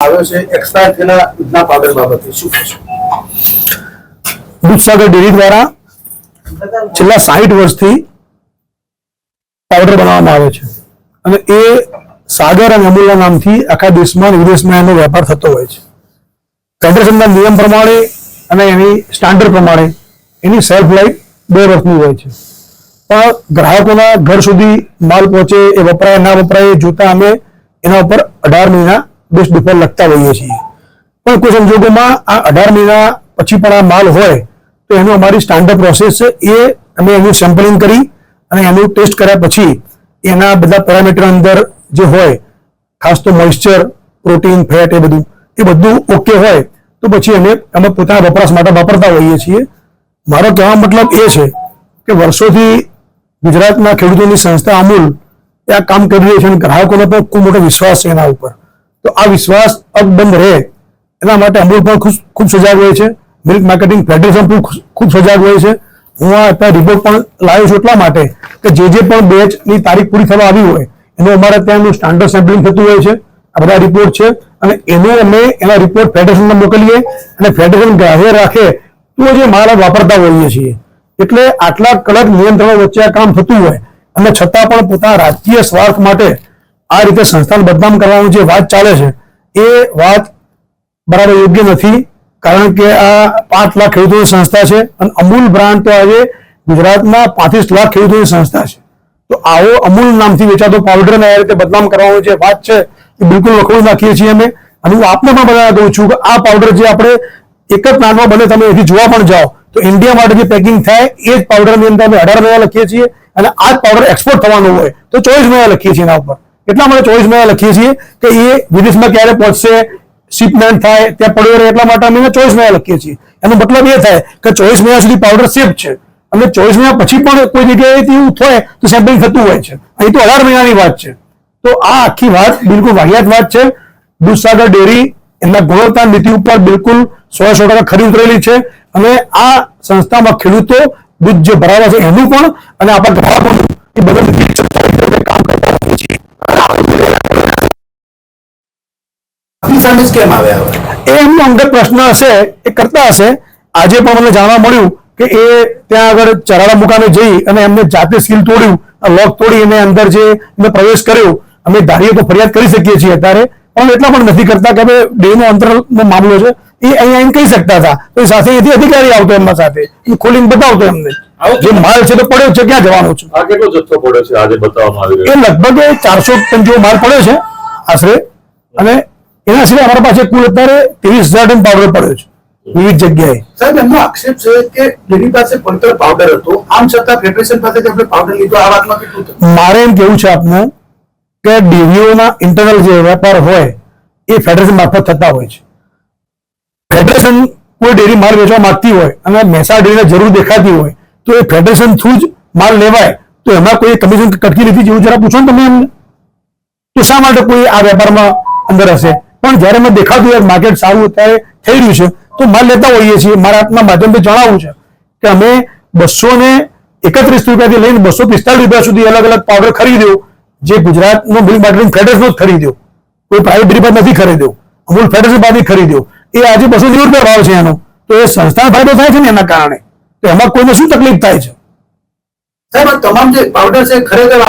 આવ્યો છે એક્સપાયર થયેલા પાવડર બાબતે. શું દૂધસાગર ડેરી દ્વારા છેલ્લા સાહીઠ વર્ષથી પાવડર બનાવવામાં આવે છે. અને એ સાગર અને અમૂલના નામથી આખા દેશમાં વિદેશમાં એનો વેપાર થતો હોય છે. ફેડરેશનના નિયમ પ્રમાણે અને એની સ્ટાન્ડર્ડ પ્રમાણે એની સેલ્ફ લાઈફ બે વર્ષની હોય છે. પણ ગ્રાહકોના ઘર સુધી માલ પહોંચે, એ વપરાય, ના વપરાય જોતા અમે એના ઉપર અઢાર મહિના બેસ્ટ ડિફોલ્ટ લખતા હોઈએ છીએ. પણ કોઈ સંજોગોમાં આ અઢાર મહિના પછી પણ આ માલ હોય, તો એનું અમારી સ્ટાન્ડર્ડ પ્રોસેસ છે. એ અમે એનું સેમ્પલિંગ કરી અને એનું ટેસ્ટ કર્યા પછી એના બધા પેરામીટર અંદર જે હોય, ખાસ તો મોઇશ્ચર પ્રોટીન ફેટ એ બધું એ બધું ઓકે હોય, તો પછી અમે અમે પોતાના વપરાશ માટે વાપરતા હોઈએ છીએ. મારો કહેવા મતલબ એ છે કે વર્ષોથી ગુજરાતના ખેડૂતોની સંસ્થા અમૂલ એ આ કામ કરી રહી છે અને ગ્રાહકોનો પણ ખૂબ મોટો વિશ્વાસ છે એના ઉપર. તો આ વિશ્વાસ અકબંધ રહે. એના માટે અમૂલ પણ ખૂબ સજાગ હોય છે. મિલ્ક માર્કેટિંગ ફેડરેશન પણ ખૂબ સજાગ હોય છે. હું આ અત્યારે રિપોર્ટ પણ લાવ્યો છું એટલા માટે કે જે જે પણ બેચની તારીખ પૂરી થવા આવી હોય, એનું અમારે ત્યાંનું સ્ટાન્ડર્ડ સેમ્પલિંગ થતું હોય છે. આ બધા રિપોર્ટ છે. અને એનો અમે એના રિપોર્ટ ફેડરેશનને મોકલીએ અને ફેડરેશન ગ્રાહ્ય રાખે તો જે માલ વાપરતા હોઈએ છીએ. એટલે આટલા કડક નિયંત્રણો વચ્ચે આ કામ થતું હોય. અને છતાં પણ પોતાના રાજકીય સ્વાર્થ માટે આ રીતે સંસ્થાને બદનામ કરવાનું જે વાત ચાલે છે, એ વાત બરાબર યોગ્ય નથી, કારણ કે આ પાંચ લાખ ખેડૂતોની સંસ્થા છે અને અમૂલ બ્રાન્ડ તો આજે ગુજરાતમાં પાંત્રીસ લાખ ખેડૂતોની સંસ્થા છે. તો આવો અમૂલ નામથી વેચાતો પાવડરને આ રીતે બદનામ કરવાનું જે વાત છે, એ બિલકુલ લખડું નાખીએ છીએ અમે. અને હું આપને પણ બધા દઉં છું કે આ પાવડર જે આપણે એક જ નાનમાં બને તમે એથી જોવા પણ જાઓ, તો ઇન્ડિયા માટે જે પેકિંગ થાય, એ જ પાવડરની અંદર અમે અઢાર મહિના લખીએ છીએ અને આ જ પાવડર એક્સપોર્ટ થવાનો હોય, તો ચોવીસ મહિના લખીએ છીએ એના ઉપર. એટલા માટે ચોવીસ મહિના લખીએ છીએ કે એ વિદેશમાં ક્યારે પહોંચશે શિપમેન્ટ થાય, ત્યાં પડ્યો રહે એટલા માટે અમે એને ચોવીસ મહિના લખીએ છીએ. એનો મતલબ એ થાય કે ચોવીસ મહિના સુધી પાવડર સેફ છે. અને ચોવીસ મહિના પછી પણ કોઈ જગ્યાએ એવું થાય તો સેમ્પલિંગ થતું હોય છે. અહીં તો અઢાર મહિનાની વાત છે. તો આ આખી વાત બિલકુલ વાહિયાત વાત છે. દૂધસાગર ડેરી એમના ગુણવત્તા નીતિ ઉપર બિલકુલ સો સો ટકા ખરી ઉતરેલી છે. અને આ સંસ્થામાં ખેડૂતો દૂધ જે ભરાવા છે એનું પણ અને આપણા ગ્રાહકોનું એ બધા રીતે ચર્ચાની રીતે કામ કરતા હોઈએ છીએ આપની કેમ આવ્યા હવે. એ એમનો અંગત પ્રશ્ન હશે એ કરતા હશે. આજે પણ મને જાણવા મળ્યું કે એ ત્યાં આગળ ચરાડા મુકામે જઈ અને એમને જાતે સીલ તોડ્યું લોક તોડી એને અંદર જે એમને પ્રવેશ કર્યો અમે ધારીએ તો ફરિયાદ કરી શકીએ છીએ અત્યારે પણ એટલા પણ નથી કરતા કે હવે ડેનો અંતરનો મામલો છે એ અહીંયા એમ કહી શકતા હતા. તો સાથે એથી અધિકારી આવતો એમના સાથે એ ખોલીને બતાવતો એમને. જે માલ છે તો પડ્યો છે ક્યાં જવાનો છે? આ કેટલો જથ્થો પડ્યો છે આજે બતાવવામાં આવ્યો એ લગભગ ચારસો ટન જેવો માલ પડ્યો છે આશરે. અને એના સિવાય અમારા પાસે કુલ અત્યારે ત્રીસ હજાર ટન પાવડર પડ્યો છે વિવિધ જગ્યાએ. સાહેબ એમનો આક્ષેપ છે કે ડેરી પાસે પડતર પાવડર હતો આમ છતાં ફેડરેશન પાસેથી આપણે પાવડર લીધો આ વાતમાં કેટલું મારે એમ કેવું છે આપને કે ડેરીઓના ઇન્ટરનલ જે વેપાર હોય એ ફેડરેશન મારફત થતા હોય છે. ફેડરેશન કોઈ ડેરી માલ વેચવા માંગતી હોય અને મહેસાણા ડેરીને જરૂર દેખાતી હોય તો એ ફેડરેશન થ્રુ જ માલ લેવાય. તો એમાં કોઈ કમિશન કટકી લીધી જેવું જરા પૂછો ને તમે એમને તો શા માટે કોઈ આ વેપારમાં અંદર હશે? પણ જ્યારે મેં દેખાતું હોય માર્કેટ સારું અત્યારે થઈ રહ્યું છે, તો માલ લેતા હોઈએ છીએ. મારા આપના માધ્યમથી જણાવવું છે કે અમે બસો ને એકત્રીસ રૂપિયાથી લઈને બસો પિસ્તાલીસ રૂપિયા સુધી અલગ અલગ પાવડર ખરીદ્યો, જે ગુજરાતનો મિલ્ક માર્કેટિંગ ફેડરેશન જ ખરીદ્યો. કોઈ પ્રાઇવેટ ડેરી નથી ખરીદ્યો. અમૂલ ફેડરેશન પાસે ખરીદ્યો. એ આજે બસો નેવું રૂપિયા ભાવ છે એનો. તો એ સંસ્થાનો ફાયદો થાય છે ને એના કારણે? તો એમાં કોઈને શું તકલીફ થાય છે? સાહેબ તમામ જે પાવડર છે ખરેખર